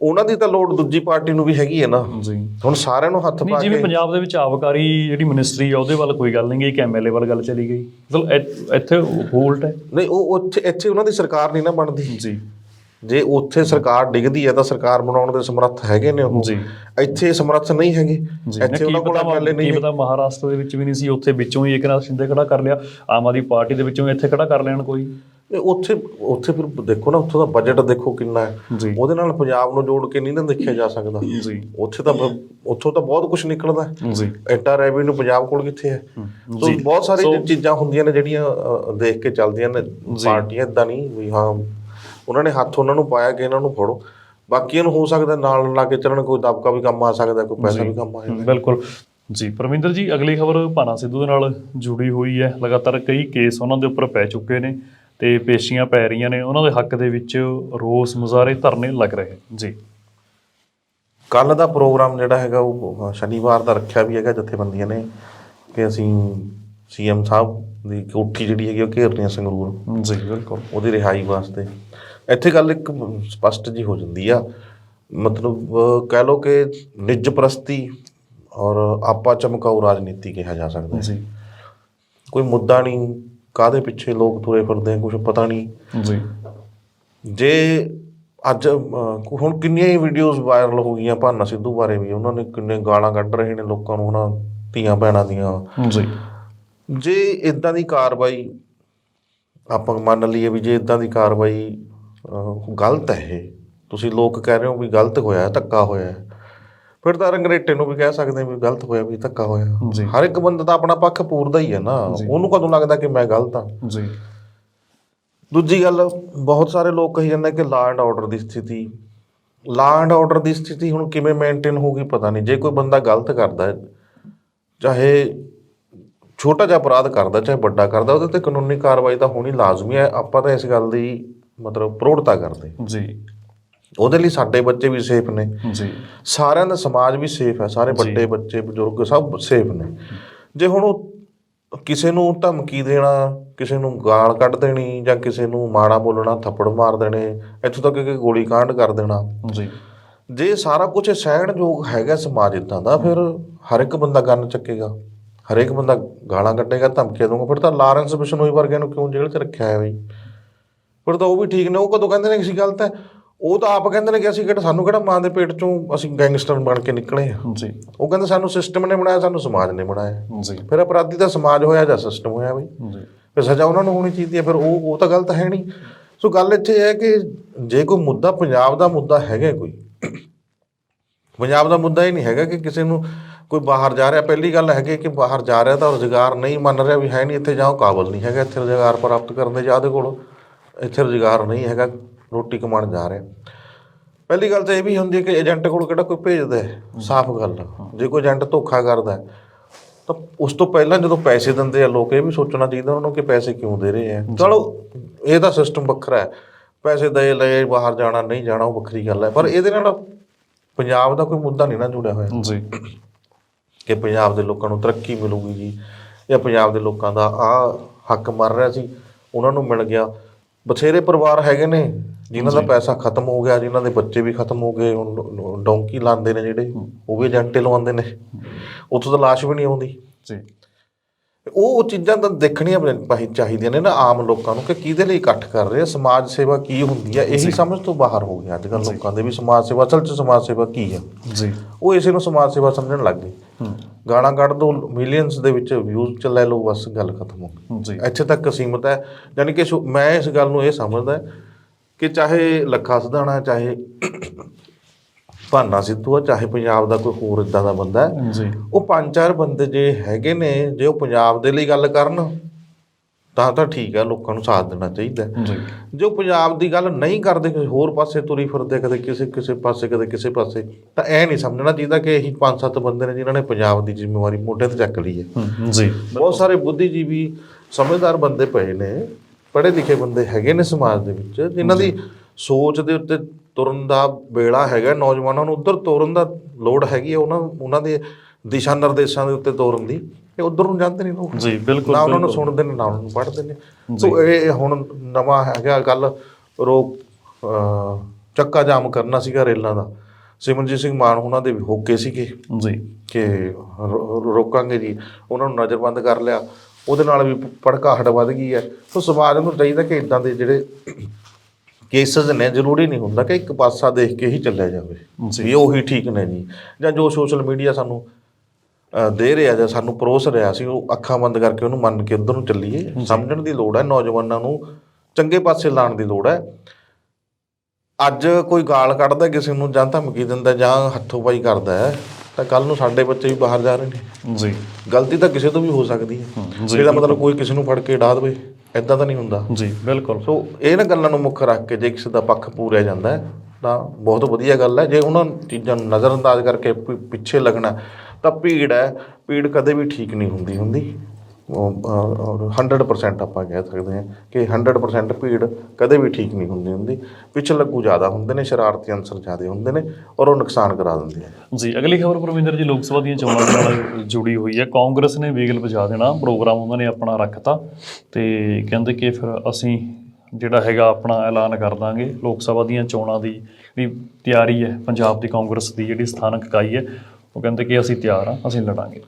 ਉਹਨਾਂ ਦੀ ਤਾਂ ਲੋੜ ਦੂਜੀ ਪਾਰਟੀ ਨੂੰ ਵੀ ਹੈਗੀ ਹੈ ਨਾ। ਜੀ ਹੁਣ ਸਾਰਿਆਂ ਨੂੰ ਹੱਥ ਪਾ ਜਿਵੇਂ ਕੇ ਪੰਜਾਬ ਦੇ ਵਿੱਚ ਆਬਕਾਰੀ ਜਿਹੜੀ ਮਿਨਿਸਟਰੀ ਆ ਉਹਦੇ ਵੱਲ ਕੋਈ ਗੱਲ ਨਹੀਂ ਗਈ ਕਿ ਐਮਐਲਏ ਵੱਲ ਗੱਲ ਚਲੀ ਗਈ। ਮਤਲਬ ਇੱਥੇ ਉਲਟ ਹੈ। ਨਹੀਂ ਉਹ ਉੱਥੇ ਇੱਥੇ ਉਹਨਾਂ ਦੀ ਸਰਕਾਰ ਨਹੀਂ ਨਾ ਬਣਦੀ। ਜੀ। ਜੇ ਉੱਥੇ ਸਰਕਾਰ ਡਿੱਗਦੀ ਹੈ ਤਾਂ ਸਰਕਾਰ ਬਣਾਉਣ ਦੇ ਸਮਰੱਥ ਹੈਗੇ ਨੇ ਉਹ। ਜੀ। ਇੱਥੇ ਸਮਰੱਥ ਨਹੀਂ ਹੈਗੇ। ਇੱਥੇ ਉਹਨਾਂ ਕੋਲ ਐਮਐਲਏ ਨਹੀਂ ਪਤਾ ਮਹਾਰਾਸ਼ਟਰ ਦੇ ਵਿੱਚ ਵੀ ਨਹੀਂ ਸੀ ਉੱਥੇ ਵਿੱਚੋਂ ਹੀ ਇੱਕਨਾਥ ਸ਼ਿੰਦੇ ਖੜਾ ਕਰ ਲਿਆ। ਆਮ ਆਦਮੀ ਪਾਰਟੀ ਦੇ ਵਿੱਚੋਂ ਇੱਥੇ ਖੜਾ ਕਰ ਲੈਣ ਕੋਈ। ਨਹੀਂ, ਉੱਥੇ ਉੱਥੇ ਫਿਰ ਦੇਖੋ ਨਾ ਉੱਥੋਂ ਦਾ ਬਜਟ ਦੇਖੋ ਕਿੰਨਾ ਹੈ। ਉਹਦੇ ਨਾਲ ਪੰਜਾਬ ਨੂੰ ਜੋੜ ਕੇ ਨਹੀਂ ਨਾ ਦੇਖਿਆ ਜਾ ਸਕਦਾ। ਜੀ। ਉੱਥੇ ਤਾਂ ਉੱਥੋਂ ਤਾਂ ਬਹੁਤ ਕੁਝ ਨਿਕਲਦਾ ਹੈ। ਜੀ। ਐਡਾ ਰੈਵਨਿਊ ਪੰਜਾਬ ਕੋਲ ਕਿੱਥੇ ਹੈ? ਸੋ ਬਹੁਤ ਸਾਰੀ ਚੀਜ਼ਾਂ ਹੁੰਦੀਆਂ ਨੇ ਜਿਹੜੀਆਂ ਦੇਖ ਕੇ ਚੱਲਦੀਆਂ ਨੇ। ਪਾਰਟੀਆਂ ਇਦਾਂ ਨਹੀਂ ਵੀ ਹਾਂ ਉਹਨਾਂ ਨੇ ਹੱਥ ਉਹਨਾਂ ਨੂੰ ਪਾਇਆ ਕਿ ਇਹਨਾਂ ਨੂੰ ਫੜੋ। ਬਾਕੀਆਂ ਨੂੰ ਹੋ ਸਕਦਾ ਨਾਲ ਲਾ ਕੇ ਚੱਲਣ ਕੋਈ ਦਬਕਾ ਵੀ ਕੰਮ ਆ ਸਕਦਾ ਕੋਈ ਪੈਸਾ ਵੀ ਕੰਮ ਆ ਜਾਂਦਾ। ਬਿਲਕੁਲ। ਜੀ ਪਰਮਿੰਦਰ ਜੀ ਅਗਲੀ ਖਬਰ ਭਾਨਾ ਸਿੱਧੂ ਦੇ ਨਾਲ ਜੁੜੀ ਹੋਈ ਹੈ। ਲਗਾਤਾਰ ਕਈ ਕੇਸ ਉਹਨਾਂ ਦੇ ਉੱਪਰ ਪੈ ਚੁੱਕੇ ਨੇ। ਤੇ ਪੇਸ਼ੀਆਂ ਪੈ ਰਹੀਆਂ ਨੇ ਉਹਨਾਂ ਦੇ ਹੱਕ ਦੇ ਵਿੱਚ ਰੋਸ ਮੁਜ਼ਾਹਰੇ ਧਰਨੇ ਲੱਗ ਰਹੇ ਜੀ। ਕੱਲ ਦਾ ਪ੍ਰੋਗਰਾਮ ਜਿਹੜਾ ਹੈਗਾ ਉਹ ਸ਼ਨੀਵਾਰ ਦਾ ਰੱਖਿਆ ਵੀ ਹੈਗਾ ਜਥੇਬੰਦੀਆਂ ਨੇ ਕਿ ਅਸੀਂ ਸੀਐਮ ਸਾਹਿਬ ਦੀ ਕੋਠੀ ਜਿਹੜੀ ਹੈਗੀ ਉਹ ਘੇਰਨੀ ਆ ਸੰਗਰੂਰ। ਜੀ ਬਿਲਕੁਲ। ਉਹਦੀ ਰਿਹਾਈ ਵਾਸਤੇ। ਇੱਥੇ ਗੱਲ ਇੱਕ ਸਪਸ਼ਟ ਜੀ ਹੋ ਜਾਂਦੀ ਆ। ਮਤਲਬ ਕਹਿ ਲਓ ਕਿ ਨਿੱਜ ਪ੍ਰਸਤੀ ਔਰ ਆਪਾ ਚਮਕਾਊ ਰਾਜਨੀਤੀ ਕਿਹਾ ਜਾ ਸਕਦਾ ਹੈ। ਜੀ। ਕੋਈ ਮੁੱਦਾ ਨਹੀਂ ਕਾਦੇ ਪਿੱਛੇ ਲੋਕ ਤੁਰੇ ਫਿਰਦੇ ਆ ਕੁਝ ਪਤਾ ਨਹੀਂ। ਜੀ। ਜੇ ਅੱਜ ਹੁਣ ਕਿੰਨੀਆਂ ਹੀ ਵੀਡੀਓਜ਼ ਵਾਇਰਲ ਹੋ ਗਈਆਂ ਭਾਨਾ ਸਿੱਧੂ ਬਾਰੇ ਵੀ ਉਹਨਾਂ ਨੇ ਕਿੰਨੇ ਗਾਲਾਂ ਕੱਢ ਰਹੇ ਨੇ ਲੋਕਾਂ ਨੂੰ ਉਹਨਾਂ ਧੀਆਂ ਭੈਣਾਂ ਦੀਆਂ। ਜੀ। ਜੇ ਇਦਾਂ ਦੀ ਕਾਰਵਾਈ ਆਪਾਂ ਮੰਨ ਲਈਏ ਵੀ ਜੇ ਇਦਾਂ ਦੀ ਕਾਰਵਾਈ ਗਲਤ ਹੈ ਇਹ ਤੁਸੀਂ ਲੋਕ ਕਹਿ ਰਹੇ ਹੋ ਵੀ ਗਲਤ ਹੋਇਆ ਧੱਕਾ ਹੋਇਆ। ਫਿਰ ਤਾਂ ਰੰਗਰੇਟੇ ਨੂੰ ਵੀ ਕਹਿ ਸਕਦੇ ਵੀ ਗਲਤ ਹੋਇਆ ਵੀ ਧੱਕਾ ਹੋਇਆ। ਹਰ ਇੱਕ ਬੰਦਾ ਤਾਂ ਆਪਣਾ ਪੱਖ ਪੂਰਦਾ ਹੀ ਹੈ ਨਾ। ਉਹਨੂੰ ਕਦੋਂ ਲੱਗਦਾ ਕਿ ਮੈਂ ਗਲਤ ਹਾਂ? ਜੀ। ਦੂਜੀ ਗੱਲ ਬਹੁਤ ਸਾਰੇ ਲੋਕ ਕਹੀ ਜਾਂਦੇ ਕਿ ਲਾਅ ਐਂਡ ਆਰਡਰ ਦੀ ਸਥਿਤੀ। ਲਾਅ ਐਂਡ ਆਰਡਰ ਦੀ ਸਥਿਤੀ ਹੁਣ ਕਿਵੇਂ ਮੇਨਟੇਨ ਹੋਊਗੀ ਪਤਾ ਨਹੀਂ। ਜੇ ਕੋਈ ਬੰਦਾ ਗਲਤ ਕਰਦਾ ਹੈ ਚਾਹੇ ਛੋਟਾ ਜਿਹਾ ਅਪਰਾਧ ਕਰਦਾ ਚਾਹੇ ਵੱਡਾ ਕਰਦਾ ਉਹਦੇ ਤੇ ਕਾਨੂੰਨੀ ਕਾਰਵਾਈ ਤਾਂ ਹੋਣੀ ਲਾਜ਼ਮੀ ਹੈ। ਆਪਾਂ ਤਾਂ ਇਸ ਗੱਲ ਦੀ ਮਤਲਬ ਪ੍ਰੋੜਤਾ ਕਰਦੇ ਜੀ। ਉਹਦੇ ਲਈ ਸਾਡੇ ਬੱਚੇ ਵੀ ਸੇਫ ਨੇ। ਜੀ। ਸਾਰਿਆਂ ਦਾ ਸਮਾਜ ਵੀ ਸੇਫ ਹੈ ਸਾਰੇ ਵੱਡੇ ਬੱਚੇ ਬਜ਼ੁਰਗ ਸਭ ਸੇਫ ਨੇ। ਜੇ ਹੁਣ ਉਹ ਕਿਸੇ ਨੂੰ ਧਮਕੀ ਦੇਣਾ ਕਿਸੇ ਨੂੰ ਗਾਲ ਕੱਢ ਦੇਣੀ ਜਾਂ ਕਿਸੇ ਨੂੰ ਮਾੜਾ ਬੋਲਣਾ ਥੱਪੜ ਮਾਰ ਦੇਣੇ ਇੱਥੋਂ ਤੱਕ ਕਿ ਗੋਲੀ ਕਾਂਡ ਕਰ ਦੇਣਾ। ਜੀ। ਜੇ ਸਾਰਾ ਕੁਝ ਸਹਿਣਯੋਗ ਹੈਗਾ ਸਮਾਜ ਇਦਾਂ ਦਾ ਫਿਰ ਹਰ ਇੱਕ ਬੰਦਾ ਗੰਨ ਚੱਕੇਗਾ। ਹਰੇਕ ਬੰਦਾ ਗਾਲਾਂ ਕੱਢੇਗਾ ਧਮਕੀਆਂ ਦਊਗਾ ਫਿਰ ਤਾਂ ਲਾਰੈਂਸ ਬਿਸ਼ਨੋਈ ਵਰਗਿਆਂ ਨੂੰ ਕਿਉਂ ਜੇਲ੍ਹ 'ਚ ਰੱਖਿਆ ਹੈ ਬਈ ਫਿਰ ਤਾਂ ਉਹ ਵੀ ਠੀਕ ਨੇ ਉਹ ਕਦੋਂ ਕਹਿੰਦੇ ਨੇ ਕਿ ਅਸੀਂ ਗਲਤ ਹੈ? ਉਹ ਤਾਂ ਆਪ ਕਹਿੰਦੇ ਨੇ ਕਿ ਅਸੀਂ ਕਿਹੜਾ ਸਾਨੂੰ ਕਿਹੜਾ ਮਾਂ ਦੇ ਪੇਟ ਚੋਂ ਅਸੀਂ ਗੈਂਗਸਟਰ ਬਣ ਕੇ ਨਿਕਲੇ ਆ। ਜੀ। ਉਹ ਕਹਿੰਦੇ ਸਾਨੂੰ ਸਿਸਟਮ ਨੇ ਬਣਾਇਆ ਸਾਨੂੰ ਸਮਾਜ ਨੇ ਬਣਾਇਆ। ਜੀ। ਫਿਰ ਅਪਰਾਧੀ ਤਾਂ ਸਮਾਜ ਹੋਇਆ ਜਾਂ ਸਿਸਟਮ ਹੋਇਆ ਬਈ। ਜੀ। ਫਿਰ ਸਜ਼ਾ ਉਹਨਾਂ ਨੂੰ ਹੋਣੀ ਚਾਹੀਦੀ ਹੈ ਫਿਰ ਉਹ ਉਹ ਤਾਂ ਗਲਤ ਹੈ ਨਹੀਂ। ਸੋ ਗੱਲ ਇੱਥੇ ਹੈ ਕਿ ਜੇ ਕੋਈ ਮੁੱਦਾ ਪੰਜਾਬ ਦਾ ਮੁੱਦਾ ਹੈਗਾ ਕੋਈ ਪੰਜਾਬ ਦਾ ਮੁੱਦਾ ਇਹ ਨਹੀਂ ਹੈਗਾ ਕਿ ਕਿਸੇ ਨੂੰ ਕੋਈ ਬਾਹਰ ਜਾ ਰਿਹਾ। ਪਹਿਲੀ ਗੱਲ ਹੈਗੀ ਕਿ ਬਾਹਰ ਜਾ ਰਿਹਾ ਤਾਂ ਰੁਜ਼ਗਾਰ ਨਹੀਂ ਮੰਨ ਰਿਹਾ ਵੀ ਹੈ ਨਹੀਂ ਇੱਥੇ ਜਾਓ ਕਾਬਲ ਨਹੀਂ ਹੈਗਾ ਇੱਥੇ ਰੁਜ਼ਗਾਰ ਪ੍ਰਾਪਤ ਕਰਨ ਦੇ ਜਾਂ ਉਹਦੇ ਕੋਲ ਇੱਥੇ ਰੁਜ਼ਗਾਰ ਨਹੀਂ ਹੈਗਾ। ਰੋਟੀ ਕਮਾਉਣ ਜਾ ਰਿਹਾ। ਪਹਿਲੀ ਗੱਲ ਤਾਂ ਇਹ ਵੀ ਹੁੰਦੀ ਹੈ ਕਿ ਏਜੰਟ ਕੋਲ ਕਿਹੜਾ ਕੋਈ ਭੇਜਦਾ ਹੈ ਸਾਫ਼ ਗੱਲ। ਜੇ ਕੋਈ ਏਜੰਟ ਧੋਖਾ ਕਰਦਾ ਹੈ, ਤਾਂ ਉਸ ਤੋਂ ਪਹਿਲਾਂ ਜਦੋਂ ਪੈਸੇ ਦਿੰਦੇ ਆ ਲੋਕ ਇਹ ਵੀ ਸੋਚਣਾ ਚਾਹੀਦਾ ਉਹਨਾਂ ਨੂੰ ਕਿ ਪੈਸੇ ਕਿਉਂ ਦੇ ਰਹੇ ਆ ਚਲੋ ਇਹ ਤਾਂ ਸਿਸਟਮ ਵੱਖਰਾ ਹੈ। ਪੈਸੇ ਦੇ ਲਏ ਬਾਹਰ ਜਾਣਾ ਨਹੀਂ ਜਾਣਾ ਉਹ ਵੱਖਰੀ ਗੱਲ ਹੈ। ਪਰ ਇਹਦੇ ਨਾਲ ਪੰਜਾਬ ਦਾ ਕੋਈ ਮੁੱਦਾ ਨਹੀਂ ਨਾ ਜੁੜਿਆ ਹੋਇਆ। ਜੀ। ਕਿ ਪੰਜਾਬ ਦੇ ਲੋਕਾਂ ਨੂੰ ਤਰੱਕੀ ਮਿਲੂਗੀ ਜੀ ਜਾਂ ਪੰਜਾਬ ਦੇ ਲੋਕਾਂ ਦਾ ਆ ਹੱਕ ਮਰ ਰਿਹਾ ਸੀ ਉਹਨਾਂ ਨੂੰ ਮਿਲ ਗਿਆ। ਬਥੇਰੇ ਪਰਿਵਾਰ ਹੈਗੇ ਨੇ ਜਿਨ੍ਹਾਂ ਦਾ ਪੈਸਾ ਖਤਮ ਹੋ ਗਿਆ ਜਿਨ੍ਹਾਂ ਦੇ ਬੱਚੇ ਵੀ ਖਤਮ ਹੋ ਗਏ ਡੌਂਕੀ ਲਾਉਂਦੇ ਨੇ ਜਿਹੜੇ ਉਹ ਵੀ ਏਜੰਟੇ ਲਵਾਉਂਦੇ ਨੇ। ਉੱਥੋਂ ਤਾਂ ਲਾਸ਼ ਵੀ ਨਹੀਂ ਆਉਂਦੀ। ਜੀ। ਉਹ ਉਹ ਚੀਜ਼ਾਂ ਤਾਂ ਦੇਖਣੀਆਂ ਚਾਹੀਦੀਆਂ ਨੇ ਨਾ ਆਮ ਲੋਕਾਂ ਨੂੰ ਕਿ ਕਿਹਦੇ ਲਈ ਇਕੱਠ ਕਰ ਰਹੇ ਆ ਸਮਾਜ ਸੇਵਾ ਕੀ ਹੁੰਦੀ ਹੈ ਇਹੀ ਸਮਝ ਤੋਂ ਬਾਹਰ ਹੋ ਗਿਆ ਅੱਜ ਕੱਲ੍ਹ ਲੋਕਾਂ ਦੇ ਵੀ ਸਮਾਜ ਸੇਵਾ ਅਸਲ 'ਚ ਸਮਾਜ ਸੇਵਾ ਕੀ ਹੈ ਜੀ। ਉਹ ਇਸੇ ਨੂੰ ਸਮਾਜ ਸੇਵਾ ਸਮਝਣ ਲੱਗ ਗਏ। ਗਾਣਾ ਕੱਢ ਦੋ ਮਿਲੀਅਨਸ ਦੇ ਵਿੱਚ ਵਿਊਜ਼ ਚ ਲੈ ਲਓ ਬਸ ਗੱਲ ਖਤਮ ਹੋ ਗਈ। ਜੀ। ਇੱਥੇ ਤੱਕ ਸੀਮਤ ਹੈ। ਯਾਨੀ ਕਿ ਮੈਂ ਇਸ ਗੱਲ ਨੂੰ ਇਹ ਸਮਝਦਾ ਕਿ ਚਾਹੇ ਲੱਖਾ ਸਿਧਾਣਾ ਚਾਹੇ ਭਾਨਾ ਸਿੱਧੂ ਆ ਚਾਹੇ ਪੰਜਾਬ ਦਾ ਕੋਈ ਹੋਰ ਇਦਾਂ ਦਾ ਬੰਦਾ ਹੈ ਜੀ। ਉਹ ਪੰਜ ਚਾਰ ਬੰਦੇ ਜੇ ਹੈਗੇ ਨੇ ਜੇ ਉਹ ਪੰਜਾਬ ਦੇ ਲਈ ਗੱਲ ਕਰਨ ਤਾਂ ਤਾਂ ਠੀਕ ਹੈ ਲੋਕਾਂ ਨੂੰ ਸਾਥ ਦੇਣਾ ਚਾਹੀਦਾ। ਜੀ। ਜੋ ਪੰਜਾਬ ਦੀ ਗੱਲ ਨਹੀਂ ਕਰਦੇ ਕਿਸੇ ਹੋਰ ਪਾਸੇ ਤੁਰੀ ਫਿਰਦੇ ਕਦੇ ਕਿਸੇ ਕਿਸੇ ਪਾਸੇ ਕਦੇ ਕਿਸੇ ਪਾਸੇ ਤਾਂ ਇਹ ਨਹੀਂ ਸਮਝਣਾ ਚਾਹੀਦਾ ਕਿ ਇਹੀ ਪੰਜ ਸੱਤ ਬੰਦੇ ਨੇ ਜਿਨ੍ਹਾਂ ਨੇ ਪੰਜਾਬ ਦੀ ਜ਼ਿੰਮੇਵਾਰੀ ਮੋਢੇ ਤੇ ਚੱਕ ਲਈ ਹੈ। ਹੂੰ ਜੀ। ਬਹੁਤ ਸਾਰੇ ਬੁੱਧੀਜੀਵੀ ਸਮਝਦਾਰ ਬੰਦੇ ਪਏ ਨੇ ਪੜ੍ਹੇ ਲਿਖੇ ਬੰਦੇ ਹੈਗੇ ਨੇ ਸਮਾਜ ਦੇ ਵਿੱਚ ਜਿਨ੍ਹਾਂ ਦੀ ਸੋਚ ਦੇ ਉੱਤੇ ਤੁਰਨ ਦਾ ਵੇਲਾ ਹੈਗਾ ਨੌਜਵਾਨਾਂ ਨੂੰ ਉਧਰ ਤੋਰਨ ਦਾ ਲੋੜ ਹੈਗੀ ਹੈ ਉਹਨਾਂ ਉਹਨਾਂ ਦੇ ਦਿਸ਼ਾ ਨਿਰਦੇਸ਼ਾਂ ਦੇ ਉੱਤੇ ਤੋਰਨ ਦੀ ਇਹ ਉਧਰ ਨੂੰ ਜਾਂਦੇ ਨਹੀਂ ਲੋਕ। ਜੀ ਬਿਲਕੁਲ ਨਾ ਉਹਨਾਂ ਨੂੰ ਸੁਣਦੇ ਨੇ ਨਾ ਉਹਨਾਂ ਨੂੰ ਪੜ੍ਹਦੇ ਨੇ। ਸੋ ਇਹ ਹੁਣ ਨਵਾਂ ਹੈਗਾ ਗੱਲ ਰੋਕ ਚੱਕਾ ਜਾਮ ਕਰਨਾ ਸੀਗਾ ਰੇਲਾਂ ਦਾ। ਸਿਮਰਜੀਤ ਸਿੰਘ ਮਾਨ ਉਹਨਾਂ ਦੇ ਵੀ ਹੋਕੇ ਸੀਗੇ ਜੀ। ਕਿ ਰੋਕਾਂਗੇ ਜੀ। ਉਹਨਾਂ ਨੂੰ ਨਜ਼ਰਬੰਦ ਕਰ ਲਿਆ। ਉਹਦੇ ਨਾਲ ਵੀ ਭੜਕਾਹਟ ਵੱਧ ਗਈ ਹੈ। ਸੋ ਸਮਾਜ ਨੂੰ ਚਾਹੀਦਾ ਕਿ ਇਦਾਂ ਦੇ ਜਿਹੜੇ ਕੇਸਸ ਨੇ ਜ਼ਰੂਰੀ ਨਹੀਂ ਹੁੰਦਾ ਕਿ ਇੱਕ ਪਾਸਾ ਦੇਖ ਕੇ ਹੀ ਚੱਲਿਆ ਜਾਵੇ। ਵੀ ਉਹੀ ਠੀਕ ਨੇ ਜੀ। ਜਾਂ ਜੋ ਸੋਸ਼ਲ ਮੀਡੀਆ ਸਾਨੂੰ ਦੇ ਰਿਹਾ ਜਾਂ ਸਾਨੂੰ ਪਰੋਸ ਰਿਹਾ ਸੀ ਉਹ ਅੱਖਾਂ ਬੰਦ ਕਰਕੇ ਉਹਨੂੰ ਮੰਨ ਕੇ ਉਧਰ ਨੂੰ ਚੱਲੀਏ। ਸਮਝਣ ਦੀ ਲੋੜ ਹੈ ਨੌਜਵਾਨਾਂ ਨੂੰ ਚੰਗੇ ਪਾਸੇ ਲਾਉਣ ਦੀ ਲੋੜ ਹੈ। ਅੱਜ ਕੋਈ ਗਾਲ ਕੱਢਦਾ ਕਿਸੇ ਨੂੰ ਜਾਂ ਧਮਕੀ ਦਿੰਦਾ ਜਾਂ ਹੱਥੋਂ ਪਾਈ ਕਰਦਾ ਹੈ ਤਾਂ ਕੱਲ ਨੂੰ ਸਾਡੇ ਬੱਚੇ ਵੀ ਬਾਹਰ ਜਾ ਰਹੇ ਨੇ। ਜੀ। ਗਲਤੀ ਤਾਂ ਕਿਸੇ ਤੋਂ ਵੀ ਹੋ ਸਕਦੀ ਹੈ। ਹੂੰ, ਜੀ ਇਹਦਾ ਮਤਲਬ ਕੋਈ ਕਿਸੇ ਨੂੰ ਫੜ ਕੇ ਡਾ ਦੇਵੇ ਐਦਾਂ ਤਾਂ ਨਹੀਂ ਹੁੰਦਾ। ਜੀ ਬਿਲਕੁਲ। ਸੋ ਇਹ ਨਾ ਗੱਲਾਂ ਨੂੰ ਮੁੱਖ ਰੱਖ ਕੇ ਜੇ ਕਿਸੇ ਦਾ ਪੱਖ ਪੂਰਿਆ ਜਾਂਦਾ ਹੈ ਤਾਂ ਬਹੁਤ ਵਧੀਆ ਗੱਲ ਹੈ। ਜੇ ਉਹਨਾਂ ਚੀਜ਼ਾਂ ਨੂੰ ਨਜ਼ਰਅੰਦਾਜ਼ ਕਰਕੇ ਪਿ- ਪਿੱਛੇ ਲੱਗਣਾ ਤਾਂ ਭੀੜ ਹੈ। ਭੀੜ ਕਦੇ ਵੀ ਠੀਕ ਨਹੀਂ ਹੁੰਦੀ ਹੁੰਦੀ। 100% ਆਪਾਂ ਕਹਿ ਸਕਦੇ ਹਾਂ ਕਿ 100% ਭੀੜ ਕਦੇ ਵੀ ਠੀਕ ਨਹੀਂ ਹੁੰਦੀ ਹੁੰਦੀ। ਪਿੱਛੇ ਲੱਗੂ ਜ਼ਿਆਦਾ ਹੁੰਦੇ ਨੇ, ਸ਼ਰਾਰਤੀ ਅੰਸਰ ਜ਼ਿਆਦਾ ਹੁੰਦੇ ਨੇ ਔਰ ਉਹ ਨੁਕਸਾਨ ਕਰਾ ਦਿੰਦੇ ਆ। ਜੀ, ਅਗਲੀ ਖਬਰ ਪਰਮਿੰਦਰ ਜੀ, ਲੋਕ ਸਭਾ ਦੀਆਂ ਚੋਣਾਂ ਦੇ ਨਾਲ ਜੁੜੀ ਹੋਈ ਹੈ। ਕਾਂਗਰਸ ਨੇ ਵੇਗਲ ਵਜਾ ਦੇਣਾ, ਪ੍ਰੋਗਰਾਮ ਉਹਨਾਂ ਨੇ ਆਪਣਾ ਰੱਖਤਾ ਤੇ ਕਹਿੰਦੇ ਕਿ ਫਿਰ ਅਸੀਂ ਜਿਹੜਾ ਹੈਗਾ ਆਪਣਾ ਐਲਾਨ ਕਰ ਦਾਂਗੇ। ਲੋਕ ਸਭਾ ਦੀਆਂ ਚੋਣਾਂ ਦੀ ਜਿਹੜੀ ਤਿਆਰੀ ਹੈ, ਪੰਜਾਬ ਦੀ ਕਾਂਗਰਸ ਦੀ ਜਿਹੜੀ ਸਥਾਨਕ ਇਕਾਈ ਹੈ, ਉਹ ਕਹਿੰਦੇ ਕਿ ਅਸੀਂ ਤਿਆਰ ਹਾਂ, ਅਸੀਂ ਲੜਾਂਗੇ।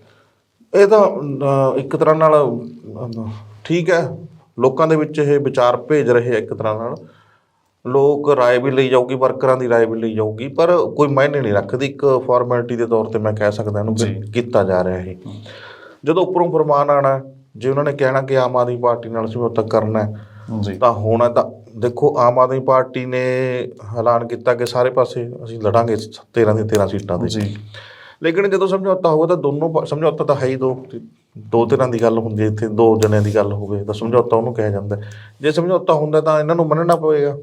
ਇਹ ਤਾਂ ਅਹ, ਇੱਕ ਤਰ੍ਹਾਂ ਨਾਲ ਅਹ, ਠੀਕ ਹੈ। ਲੋਕਾਂ ਦੇ ਵਿੱਚ ਇਹ ਵਿਚਾਰ ਭੇਜ ਰਹੇ ਆ ਇੱਕ ਤਰ੍ਹਾਂ ਨਾਲ। ਲੋਕ ਰਾਏ ਵੀ ਲਈ ਜਾਊਗੀ ਵਰਕਰਾਂ ਦੀ ਰਾਏ ਵੀ ਲਈ ਜਾਊਗੀ ਪਰ ਕੋਈ ਮਾਇਨੇ ਨਹੀਂ ਰੱਖਦੀ ਇੱਕ ਫਾਰਮੈਲਿਟੀ ਦੇ ਤੌਰ ਤੇ ਮੈਂ ਕਹਿ ਸਕਦਾ ਇਹਨੂੰ ਕਿ ਕੀਤਾ ਜਾ ਰਿਹਾ ਇਹ। ਜਦੋਂ ਉੱਪਰੋਂ ਫਰਮਾਨ ਆਣਾ ਜੇ ਉਹਨਾਂ ਨੇ ਕਹਿਣਾ ਕਿ ਆਮ ਆਦਮੀ ਪਾਰਟੀ ਨਾਲ ਸਮਝੌਤਾ ਕਰਨਾ ਹੈ ਜੀ। ਤਾਂ ਹੋਣਾ ਤਾਂ ਦੇਖੋ ਆਮ ਆਦਮੀ ਪਾਰਟੀ ਨੇ ਐਲਾਨ ਕੀਤਾ ਕਿ ਸਾਰੇ ਪਾਸੇ ਅਸੀਂ ਲੜਾਂਗੇ 13 ਦੀ 13 ਸੀਟਾਂ ਤੇ। ਜੀ। ਲੇਕਿਨ ਜਦੋਂ ਸਮਝੌਤਾ ਹੋਊਗਾ ਤਾਂ ਦੋਨੋਂ ਸਮਝੌਤਾ ਤਾਂ ਹੈ ਹੀ ਦੋ ਦੋ ਤਰ੍ਹਾਂ ਦੀ ਗੱਲ ਹੁੰਦੀ ਹੈ ਇੱਥੇ ਦੋ ਜਣਿਆਂ ਦੀ ਗੱਲ ਹੋਵੇ ਤਾਂ ਸਮਝੌਤਾ ਉਹਨੂੰ ਕਿਹਾ ਜਾਂਦਾ। ਜੇ ਸਮਝੌਤਾ ਹੁੰਦਾ ਤਾਂ ਇਹਨਾਂ ਨੂੰ ਮੰਨਣਾ ਪਵੇਗਾ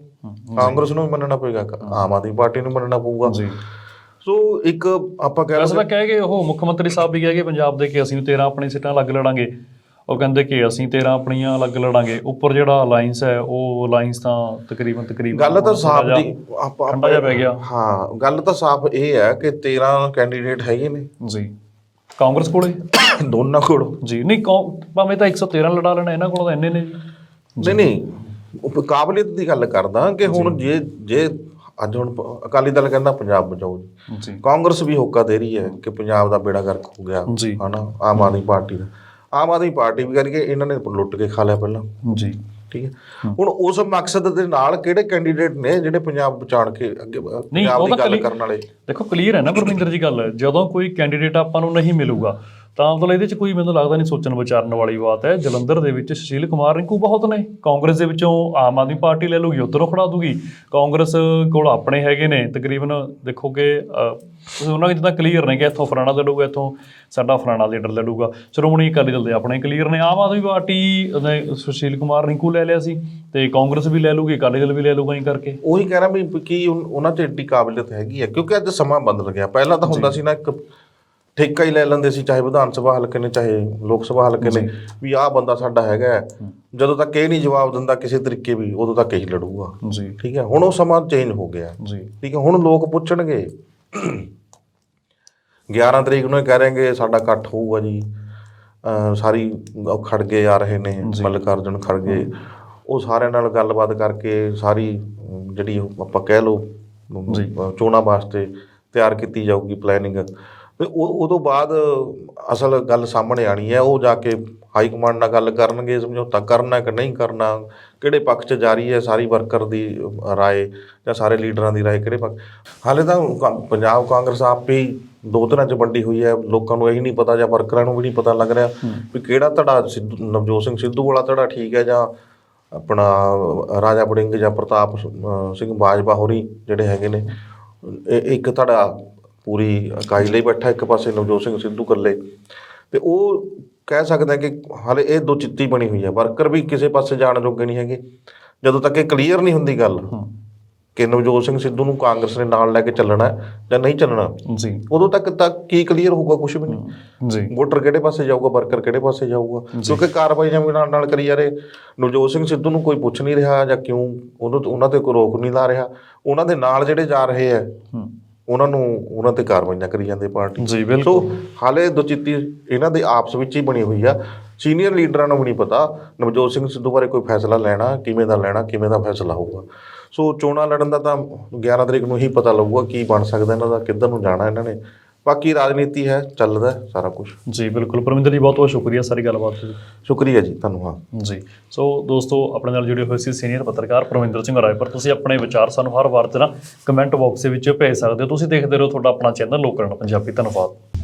ਕਾਂਗਰਸ ਨੂੰ ਵੀ ਮੰਨਣਾ ਪਵੇਗਾ ਆਮ ਆਦਮੀ ਪਾਰਟੀ ਨੂੰ ਮੰਨਣਾ ਪਊਗਾ। ਜੀ। ਸੋ ਇੱਕ ਆਪਾਂ ਕਹਿ ਵੈਸੇ ਤਾਂ ਕਹਿ ਗਏ ਉਹ ਮੁੱਖ ਮੰਤਰੀ ਸਾਹਿਬ ਵੀ ਕਹਿ ਗਏ ਪੰਜਾਬ ਦੇ ਕਿ ਅਸੀਂ 13 ਆਪਣੀ ਸੀਟਾਂ ਅਲੱਗ ਲੜਾਂਗੇ। ਉਹ ਕਹਿੰਦੇ ਕਿ ਅਸੀਂ 13 ਆਪਣੀਆਂ ਅਲੱਗ ਲੜਾਂਗੇ। ਉੱਪਰ ਜਿਹੜਾ ਅਲਾਈਅੰਸ ਹੈ ਉਹ ਅਲਾਈਅੰਸ ਤਾਂ ਤਕਰੀਬਨ ਤਕਰੀਬਨ ਗੱਲ ਤਾਂ ਸਾਫ਼ ਦੀ ਠੰਡਾ ਜਿਹਾ ਪੈ ਗਿਆ। ਹਾਂ ਗੱਲ ਤਾਂ ਸਾਫ਼ ਇਹ ਹੈ ਕਿ 13 ਕੈਂਡੀਡੇਟ ਹੈਗੇ ਨੇ। ਜੀ। ਕਾਂਗਰਸ ਕੋਲੇ? ਦੋਨਾਂ ਕੋਲ। ਜੀ ਨਹੀਂ ਭਾਵੇਂ ਤਾਂ 113 ਲੜਾ ਲੈਣਾ ਇਹਨਾਂ ਕੋਲ ਤਾਂ ਇੰਨੇ ਨੇ। ਜੀ ਨਹੀਂ ਨਹੀਂ ਉਹ ਕਾਬਲੀਅਤ ਦੀ ਗੱਲ ਕਰਦਾ ਕਿ ਹੁਣ ਜੇ ਜੇ ਅੱਜ ਹੁਣ ਅਕਾਲੀ ਦਲ ਕਹਿੰਦਾ ਪੰਜਾਬ ਬਚਾਓ ਜੀ। ਕਾਂਗਰਸ ਵੀ ਹੋਕਾ ਦੇ ਰਹੀ ਹੈ ਕਿ ਪੰਜਾਬ ਦਾ ਬੇੜਾ ਗਰਕ ਹੋ ਗਿਆ। ਹਨਾ ਆਮ ਆਦਮੀ ਪਾਰਟੀ ਦਾ। ਆਮ ਆਦਮਮੀ ਪਾਰਟੀ ਵੀ ਕਰਕੇ ਇਹਨਾਂ ਨੇ ਲੁੱਟ ਕੇ ਖਾ ਲਿਆ ਪਹਿਲਾਂ। ਜੀ। ਠੀਕ ਹੈ। ਹੁਣ ਉਸ ਮਕਸਦ ਦੇ ਨਾਲ ਕਿਹੜੇ ਕੈਂਡੀਡੇਟ ਨੇ ਜਿਹੜੇ ਪੰਜਾਬ ਬਚਾਣ ਕੇ ਅੱਗੇ ਪੰਜਾਬ ਦੀ ਗੱਲ ਕਰਨ ਵਾਲੇ? ਦੇਖੋ ਕਲੀਅਰ ਹੈ ਨਾ ਪਰਮਿੰਦਰ ਜੀ ਗੱਲ। ਜਦੋਂ ਕੋਈ ਕੈਂਡੀਡੇਟ ਆਪਾਂ ਨੂੰ ਨਹੀਂ ਮਿਲੂਗਾ ਤਾਂ ਮਤਲਬ ਇਹਦੇ 'ਚ ਕੋਈ ਮੈਨੂੰ ਲੱਗਦਾ ਨਹੀਂ ਸੋਚਣ ਵਿਚਾਰਨ ਵਾਲੀ ਬਾਤ ਹੈ। ਜਲੰਧਰ ਦੇ ਵਿੱਚ ਸੁਸ਼ੀਲ ਕੁਮਾਰ ਰਿੰਕੂ ਬਹੁਤ ਨੇ। ਕਾਂਗਰਸ ਦੇ ਵਿੱਚੋਂ ਆਮ ਆਦਮੀ ਪਾਰਟੀ ਲੈ ਲੂਗੀ ਉਧਰੋਂ ਖੜਾ ਦੂਗੀ। ਕਾਂਗਰਸ ਕੋਲ ਆਪਣੇ ਹੈਗੇ ਨੇ ਤਕਰੀਬਨ ਦੇਖੋ ਕਿ ਉਹਨਾਂ ਦੇ ਜਿੱਦਾਂ ਕਲੀਅਰ ਨੇ ਕਿ ਇੱਥੋਂ ਫਲਾਣਾ ਲੜੂਗਾ ਇੱਥੋਂ ਸਾਡਾ ਫਲਾਣਾ ਲੀਡਰ ਲੜੂਗਾ ਸ਼੍ਰੋਮਣੀ ਅਕਾਲੀ ਦਲ ਦੇ ਆਪਣੇ ਕਲੀਅਰ ਨੇ। ਆਮ ਆਦਮੀ ਪਾਰਟੀ ਨੇ ਸੁਸ਼ੀਲ ਕੁਮਾਰ ਰਿੰਕੂ ਲੈ ਲਿਆ ਸੀ ਤੇ ਕਾਂਗਰਸ ਵੀ ਲੈ ਲੂਗੀ ਅਕਾਲੀ ਦਲ ਵੀ ਲੈ ਲੂਗਾ ਹੀ ਕਰਕੇ। ਉਹੀ ਕਹਿ ਰਿਹਾ ਵੀ ਕੀ ਉਹਨਾਂ 'ਚ ਏਡੀ ਕਾਬਲੀਅਤ ਹੈਗੀ ਹੈ ਕਿਉਂਕਿ ਅੱਜ ਸਮਾਂ ਬਦਲ ਗਿਆ। ਪਹਿਲਾਂ ਤਾਂ ਹੁੰਦਾ ਸੀ ਨਾ ਇੱਕ ਠੇਕਾ ਹੀ ਲੈ ਲੈਂਦੇ ਸੀ ਚਾਹੇ ਵਿਧਾਨ ਸਭਾ ਹਲਕੇ ਨੇ ਚਾਹੇ ਲੋਕ ਸਭਾ ਹਲਕੇ ਨੇ ਵੀ ਆਹ ਬੰਦਾ ਸਾਡਾ ਹੈਗਾ ਹੈ। ਜਦੋਂ ਤੱਕ ਇਹ ਨਹੀਂ ਜਵਾਬ ਦਿੰਦਾ ਕਿਸੇ ਤਰੀਕੇ ਵੀ ਉਦੋਂ ਤੱਕ ਹੀ ਲੜੂਗਾ। ਜੀ। ਠੀਕ ਹੈ ਹੁਣ ਉਹ ਸਮਾਂ ਚੇਂਜ ਹੋ ਗਿਆ। ਜੀ। ਠੀਕ ਹੈ ਹੁਣ ਲੋਕ ਪੁੱਛਣਗੇ 11 ਤਰੀਕ ਨੂੰ ਇਹ ਕਹਿ ਰਹੇਗੇ ਸਾਡਾ ਇਕੱਠ ਹੋਊਗਾ ਜੀ। ਅਹ ਸਾਰੀ ਉਹ ਖੜਗੇ ਆ ਰਹੇ ਨੇ ਮੱਲਕਾਰਜੁਨ ਖੜਗੇ ਉਹ ਸਾਰਿਆਂ ਨਾਲ ਗੱਲਬਾਤ ਕਰਕੇ ਸਾਰੀ ਅਮ, ਜਿਹੜੀ ਉਹ ਆਪਾਂ ਕਹਿ ਲਓ ਅਮ, ਅਹ, ਚੋਣਾਂ ਵਾਸਤੇ ਤਿਆਰ ਕੀਤੀ ਜਾਊਗੀ ਪਲੈਨਿੰਗ ਉਹ ਉਹ ਤੋਂ ਬਾਅਦ ਅਸਲ ਗੱਲ ਸਾਹਮਣੇ ਆਣੀ ਹੈ ਉਹ ਜਾ ਕੇ ਹਾਈ ਕਮਾਂਡ ਨਾਲ ਗੱਲ ਕਰਨਗੇ ਸਮਝੌਤਾ ਕਰਨਾ ਕਿ ਨਹੀਂ ਕਰਨਾ ਕਿਹੜੇ ਪੱਖ 'ਚ ਜਾਰੀ ਹੈ ਸਾਰੀ ਵਰਕਰ ਦੀ ਰਾਏ ਜਾਂ ਸਾਰੇ ਲੀਡਰਾਂ ਦੀ ਰਾਏ ਕਿਹੜੇ ਪੱਖ ਹਾਲੇ ਤਾਂ ਪੰਜਾਬ ਕਾਂਗਰਸ ਆਪੇ ਹੀ ਦੋ ਤਰ੍ਹਾਂ 'ਚ ਵੰਡੀ ਹੋਈ ਹੈ ਲੋਕਾਂ ਨੂੰ ਇਹੀ ਨਹੀਂ ਪਤਾ ਜਾਂ ਵਰਕਰਾਂ ਨੂੰ ਵੀ ਨਹੀਂ ਪਤਾ ਲੱਗ ਰਿਹਾ ਵੀ ਕਿਹੜਾ ਧੜਾ ਸਿੱਧੂ ਨਵਜੋਤ ਸਿੰਘ ਸਿੱਧੂ ਵਾਲਾ ਧੜਾ ਠੀਕ ਹੈ ਜਾਂ ਆਪਣਾ ਰਾਜਾ ਵੜਿੰਗ ਜਾਂ ਪ੍ਰਤਾਪ ਸਿੰਘ ਬਾਜਵਾ ਹੋਰੀ ਜਿਹੜੇ ਹੈਗੇ ਨੇ ਇੱਕ ਧੜਾ ਪੂਰੀ ਇਕਾਈ ਲਈ ਬੈਠਾ ਇੱਕ ਪਾਸੇ ਨਵਜੋਤ ਸਿੰਘ ਸਿੱਧੂ ਇਕੱਲੇ। ਤੇ ਉਹ ਕਹਿ ਸਕਦੇ ਹਾਂ ਕਿ ਹਾਲੇ ਇਹ ਦੋ ਚਿੱਤੀ ਬਣੀ ਹੋਈ ਹੈ ਵਰਕਰ ਵੀ ਕਿਸੇ ਪਾਸੇ ਜਾਣ ਜੋਗੇ ਨਹੀਂ ਹੈਗੇ। ਜਦੋਂ ਤੱਕ ਇਹ ਕਲੀਅਰ ਨਹੀਂ ਹੁੰਦੀ ਗੱਲ ਕਿ ਨਵਜੋਤ ਸਿੰਘ ਸਿੱਧੂ ਨੂੰ ਕਾਂਗਰਸ ਨੇ ਨਾਲ ਲੈ ਕੇ ਚੱਲਣਾ ਜਾਂ ਨਹੀਂ ਚੱਲਣਾ ਜੀ। ਉਦੋਂ ਤੱਕ ਤਾਂ ਕੀ ਕਲੀਅਰ ਹੋਊਗਾ ਕੁਝ ਵੀ ਨਹੀਂ। ਜੀ। ਵੋਟਰ ਕਿਹੜੇ ਪਾਸੇ ਜਾਊਗਾ ਵਰਕਰ ਕਿਹੜੇ ਪਾਸੇ ਜਾਊਗਾ? ਕਿਉਂਕਿ ਕਾਰਵਾਈ ਜਿਵੇਂ ਨਾਲ ਨਾਲ ਕਰੀ ਜਾ ਰਹੇ ਨਵਜੋਤ ਸਿੰਘ ਸਿੱਧੂ ਨੂੰ ਕੋਈ ਪੁੱਛ ਨਹੀਂ ਰਿਹਾ ਜਾਂ ਕਿਉਂ ਉਹਨੂੰ ਉਹਨਾਂ ਤੇ ਕੋਈ ਰੋਕ ਨਹੀਂ ਲਾ ਰਿਹਾ। ਉਹਨਾਂ ਦੇ ਨਾਲ ਜਿਹੜੇ ਜਾ ਰਹੇ ਆ ਹੂੰ। ਉਹਨਾਂ ਨੂੰ ਉਹਨਾਂ ਤੇ ਕਾਰਵਾਈਆਂ ਕਰੀ ਜਾਂਦੇ ਪਾਰਟੀ ਜੀ ਬਿਲਕੁਲ। ਸੋ ਹਾਲੇ ਦੁਚਿੱਤੀ ਇਹਨਾਂ ਦੇ ਆਪਸ ਵਿੱਚ ਹੀ ਬਣੀ ਹੋਈ ਆ। ਸੀਨੀਅਰ ਲੀਡਰਾਂ ਨੂੰ ਵੀ ਨਹੀਂ ਪਤਾ। ਨਵਜੋਤ ਸਿੰਘ ਸਿੱਧੂ ਬਾਰੇ ਕੋਈ ਫੈਸਲਾ ਲੈਣਾ ਕਿਵੇਂ ਦਾ ਲੈਣਾ ਕਿਵੇਂ ਦਾ ਫੈਸਲਾ ਹੋਊਗਾ। ਸੋ ਚੋਣਾਂ ਲੜਨ ਦਾ ਤਾਂ 11 ਤਰੀਕ ਨੂੰ ਹੀ ਪਤਾ ਲੱਗੂਗਾ ਕੀ ਬਣ ਸਕਦਾ ਇਹਨਾਂ ਦਾ ਕਿੱਧਰ ਨੂੰ ਜਾਣਾ ਇਹਨਾਂ ਨੇ। ਬਾਕੀ ਰਾਜਨੀਤੀ ਹੈ ਚੱਲਦਾ ਹੈ ਸਾਰਾ ਕੁਝ ਜੀ ਬਿਲਕੁਲ। ਪਰਮਿੰਦਰ ਜੀ ਬਹੁਤ ਬਹੁਤ ਸ਼ੁਕਰੀਆ ਸਾਰੀ ਗੱਲਬਾਤ ਲਈ। ਸ਼ੁਕਰੀਆ ਜੀ ਧੰਨਵਾਦ ਜੀ ਸੋ ਦੋਸਤੋ ਆਪਣੇ ਨਾਲ ਜੁੜੇ ਹੋਏ ਸੀ ਸੀਨੀਅਰ ਪੱਤਰਕਾਰ ਪਰਮਿੰਦਰ ਸਿੰਘ ਰਾਏਪੁਰ ਤੁਸੀਂ ਆਪਣੇ ਵਿਚਾਰ ਸਾਨੂੰ ਹਰ ਵਾਰ ਤੇ ਨਾ ਕਮੈਂਟ ਬਾਕਸ ਦੇ ਵਿੱਚ ਭੇਜ ਸਕਦੇ ਹੋ। ਤੁਸੀਂ ਦੇਖਦੇ ਰਹੋ ਤੁਹਾਡਾ ਆਪਣਾ ਚੈਨਲ ਲੋਕਰਨ ਪੰਜਾਬੀ ਧੰਨਵਾਦ।